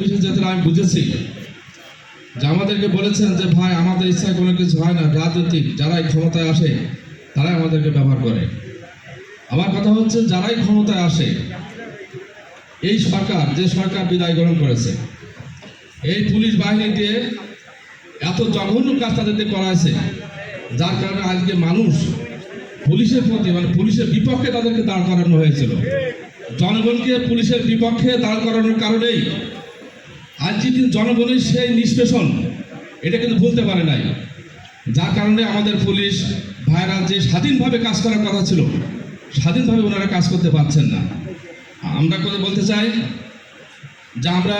বিশেষ আমি বুঝেছি, যে আমাদেরকে বলেছেন যে, ভাই, আমাদের ইচ্ছায় কোনো কিছু হয় না, রাজনৈতিক, যারাই ক্ষমতায় আসে, তারাই আমাদেরকে ব্যবহার করে। আমার কথা হচ্ছে, যারাই ক্ষমতায় আসে, এই সরকার, যে সরকার বিদায় গ্রহণ করেছে, এই পুলিশ বাহিনী দিয়ে এত জঘন্য কাজ তাদেরকে করাইছে যার কারণে আজকে মানুষ পুলিশের প্রতি মানে পুলিশের বিপক্ষে তাদেরকে দাঁড় করানো হয়েছিল। জনগণকে পুলিশের বিপক্ষে দাঁড় করানোর কারণেই আজ যেদিন জনগণের সেই নিষ্পেষণ, এটা কিন্তু ভুলতে পারে নাই। যার কারণে আমাদের পুলিশ ভাইরা যে স্বাধীনভাবে কাজ করার কথা ছিল, স্বাধীনভাবে ওনারা কাজ করতে পারছেন না। আমরা করে বলতে চাই, যে আমরা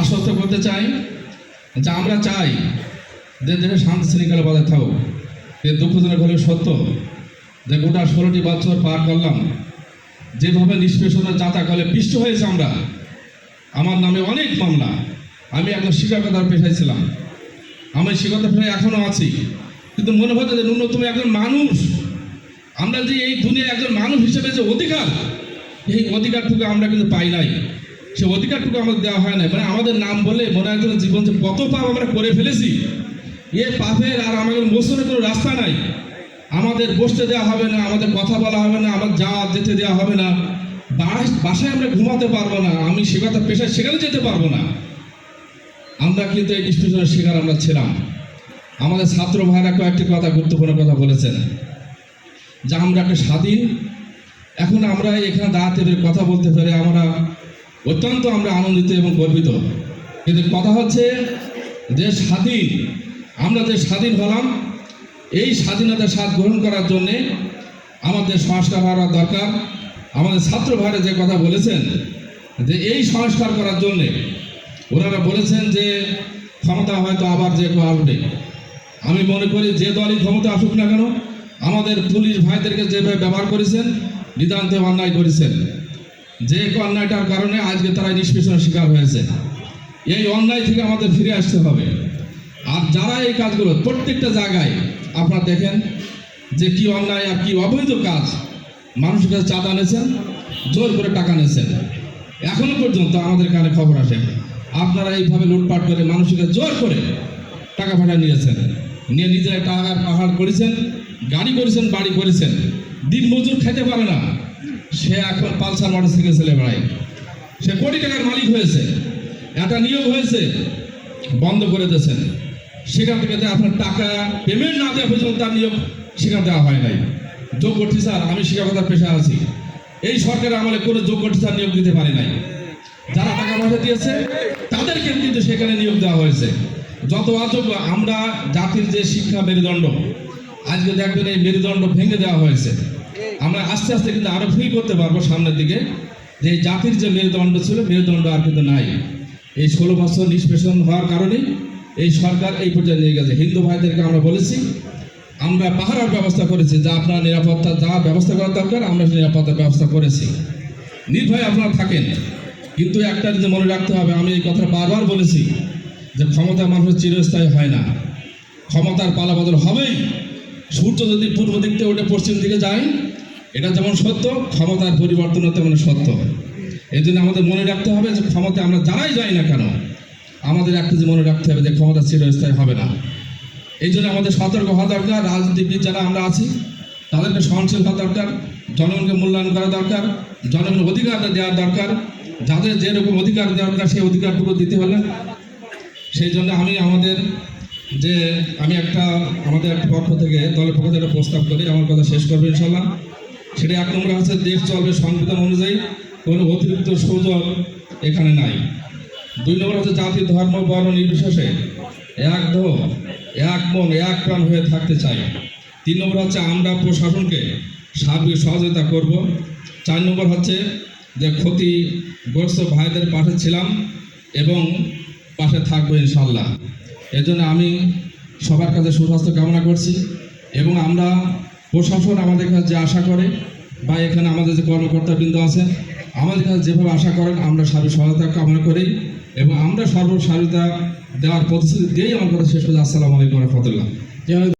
আশ্বস্ত করতে চাই, যে আমরা চাই, যে দেশে শান্তি শৃঙ্খলা বজায় থাকুক। যে দুঃখজনক হলে সত্য, যে গোটা ষোলোটি বছর পার করলাম, যেভাবে নিষ্পেষণের যাতাকলে পিষ্ট হয়েছে আমরা আমার নামে অনেক মামলা। আমি একজন শিক্ষকতার পেশায় ছিলাম। আমি শিক্ষকতার পেশায় এখনও আছি। কিন্তু মনে হচ্ছে যে ন্যূনতম একজন মানুষ। আমরা যে এই দুনিয়ায় একজন মানুষ হিসেবে যে অধিকার, এই অধিকারটুকু আমরা কিন্তু পাই নাই। সে অধিকারটুকু আমাদের দেওয়া হয় না মানে আমাদের নাম বলে মনে হয় জীবন যে কত পাপ আমরা করে ফেলেছি। এ পাপের আর আমাদের মোচনের কোনো রাস্তা নাই। আমাদের বসতে দেওয়া হবে না, আমাদের কথা বলা হবে না আমার যাওয়া যেতে দেওয়া হবে না। বাসায় আমরা ঘুমাতে পারব না, আমি সে কথা পেশায় সেখানে যেতে পারব না। আমরা কিন্তু এই ডিসপিউশনের শিকার, আমরা ছিলাম। আমাদের ছাত্র ভাইরা কয়েকটি কথা, গুরুত্বপূর্ণ কথা বলেছেন। যে আমরা একটা স্বাধীন, এখন আমরা এখানে দাঁড়াতে কথা বলতে পেরে আমরা অত্যন্ত আমরা আনন্দিত এবং গর্বিত। কিন্তু কথা হচ্ছে, যে স্বাধীন, আমরা যে স্বাধীন হলাম, এই স্বাধীনতার স্বাদ গ্রহণ করার জন্যে আমাদের সংস্কার হওয়ার দরকার। আমাদের ছাত্র ভাইরা যে কথা বলেছেন, যে এই সংস্কার করার জন্যে ওনারা বলেছেন যে ক্ষমতা হয়তো আবার যে কেউ আসবে। আমি মনে করি যে দলই ক্ষমতা আসুক না কেন, আমাদের পুলিশ ভাইদেরকে যেভাবে ব্যবহার করেছেন, নিতান্তে অন্যায় করেছেন। যে অন্যায়টার কারণে আজকে তারা নিষ্পেষণের শিকার হয়েছে। এই অন্যায় থেকে আমাদের ফিরে আসতে হবে। আর যারা এই কাজগুলো প্রত্যেকটা জায়গায় আপনারা দেখেন যে কি অন্যায় আর কি অবৈধ কাজ মানুষের কাছে চাঁদা নিয়েছেন জোর করে টাকা নিয়েছেন এখনও পর্যন্ত আমাদের কানে খবর আসে আপনারা এইভাবে লুটপাট করে মানুষের কাছে জোর করে টাকা ভাড়া নিয়েছেন। নিয়ে নিজেরা টাকার পাহাড় করেছেন, গাড়ি করেছেন, বাড়ি করেছেন। দিন মজুর খেতে পারে না। সে এখন পালসার মোটরসাইকেল ছেলে বেড়ায়। সে কোটি টাকার মালিক হয়েছে। একটা নিয়োগ হয়েছে, বন্ধ করে দিয়েছেন। সেখান থেকে আপনার টাকা পেমেন্ট না দেওয়া পর্যন্ত তার নিয়োগ সেখানে দেওয়া হয় নাই। যোগ্য টিচার আমি শিক্ষকতার পেশা আছি। এই সরকারের আমলে কোনো যোগ্য টিচার নিয়োগ দিতে পারে নাই। যারা টাকা পয়সা দিয়েছে, তাদেরকে কিন্তু সেখানে নিয়োগ দেওয়া হয়েছে। যত অযোগ্য, আমরা জাতির যে শিক্ষা মেরুদণ্ড, আজকে দেখবেন এই মেরুদণ্ড ভেঙে দেওয়া হয়েছে। আমরা আস্তে আস্তে কিন্তু আরও ফিল করতে পারব সামনের দিকে। যে জাতির যে মেরুদণ্ড ছিল, মেরুদণ্ড আর কিন্তু নাই। এই ষোলো বছর নিষ্পেষণ হওয়ার কারণে এই সরকার এই পর্যায়ে নিয়ে গেছে। হিন্দু ভাইদেরকে আমরা বলেছি আমরা পাহারার ব্যবস্থা করেছি, যা আপনার নিরাপত্তা, যা ব্যবস্থা করা দরকার, আমরা নিরাপত্তার ব্যবস্থা করেছি। নির্ভয়ে আপনারা থাকেন, কিন্তু একটা যদি মনে রাখতে হবে, আমি এই কথা বারবার বলেছি যে ক্ষমতা মানুষের চিরস্থায়ী হয় না। ক্ষমতার পালাবদল হবেই। সূর্য যদি পূর্ব দিক থেকে উঠে পশ্চিম দিকে যায়, এটা যেমন সত্য, ক্ষমতার পরিবর্তনও তেমন সত্য। এই জন্য আমাদের মনে রাখতে হবে যে ক্ষমতা আমরা যারাই যাই না কেন, আমাদের একটা যে মনে রাখতে হবে যে ক্ষমতা চিরস্থায়ী হবে না। এই জন্য আমাদের সতর্ক হওয়া দরকার, রাজনীতিবিদ যারা আমরা আছি, তাদেরকে সহনশীল হওয়া দরকার, জনগণকে মূল্যায়ন করা দরকার, জনগণের অধিকারটা দেওয়া দরকার, যাদের যেরকম অধিকার দেওয়া দরকার, সেই অধিকারটুকু দিতে হলে। সেই জন্য আমি আমাদের যে, আমি একটা, আমাদের একটা পক্ষ থেকে, দলের পক্ষ থেকে প্রস্তাব করি, আমার কথা শেষ করব ইনশাল্লাহ। সেটা এক নম্বর হচ্ছে দেশ চলবে সংবিধান অনুযায়ী, কোনো অতিরিক্ত সুযোগ এখানে নাই। দুই নম্বর হচ্ছে জাতি, ধর্ম, বর্ণ নির্বিশেষে এক এক মন, এক প্রাণ হয়ে থাকতে চাই। তিন নম্বর হচ্ছে আমরা প্রশাসনকে সার্বিক সহযোগিতা করব। চার নম্বর হচ্ছে যে ক্ষতিগ্রস্ত ভাইদের পাশে ছিলাম এবং পাশে থাকব ইনশাল্লাহ। এজন্য আমি সবার কাছে সুস্বাস্থ্য কামনা করছি এবং আমরা প্রশাসন আমাদের কাছে যে আশা করে বা এখানে আমাদের যে কর্মকর্তাবৃন্দ আছে আমাদের কাছে যেভাবে আশা করেন আমরা সার্বিক সহায়তা কামনা করি। এবং আমরা সর্ব দেওয়ার প্রতিশ্রুতি দিয়েই আমার কথা শেষ করছি আসসালামু আলাইকুম রহমতুল্লাহ।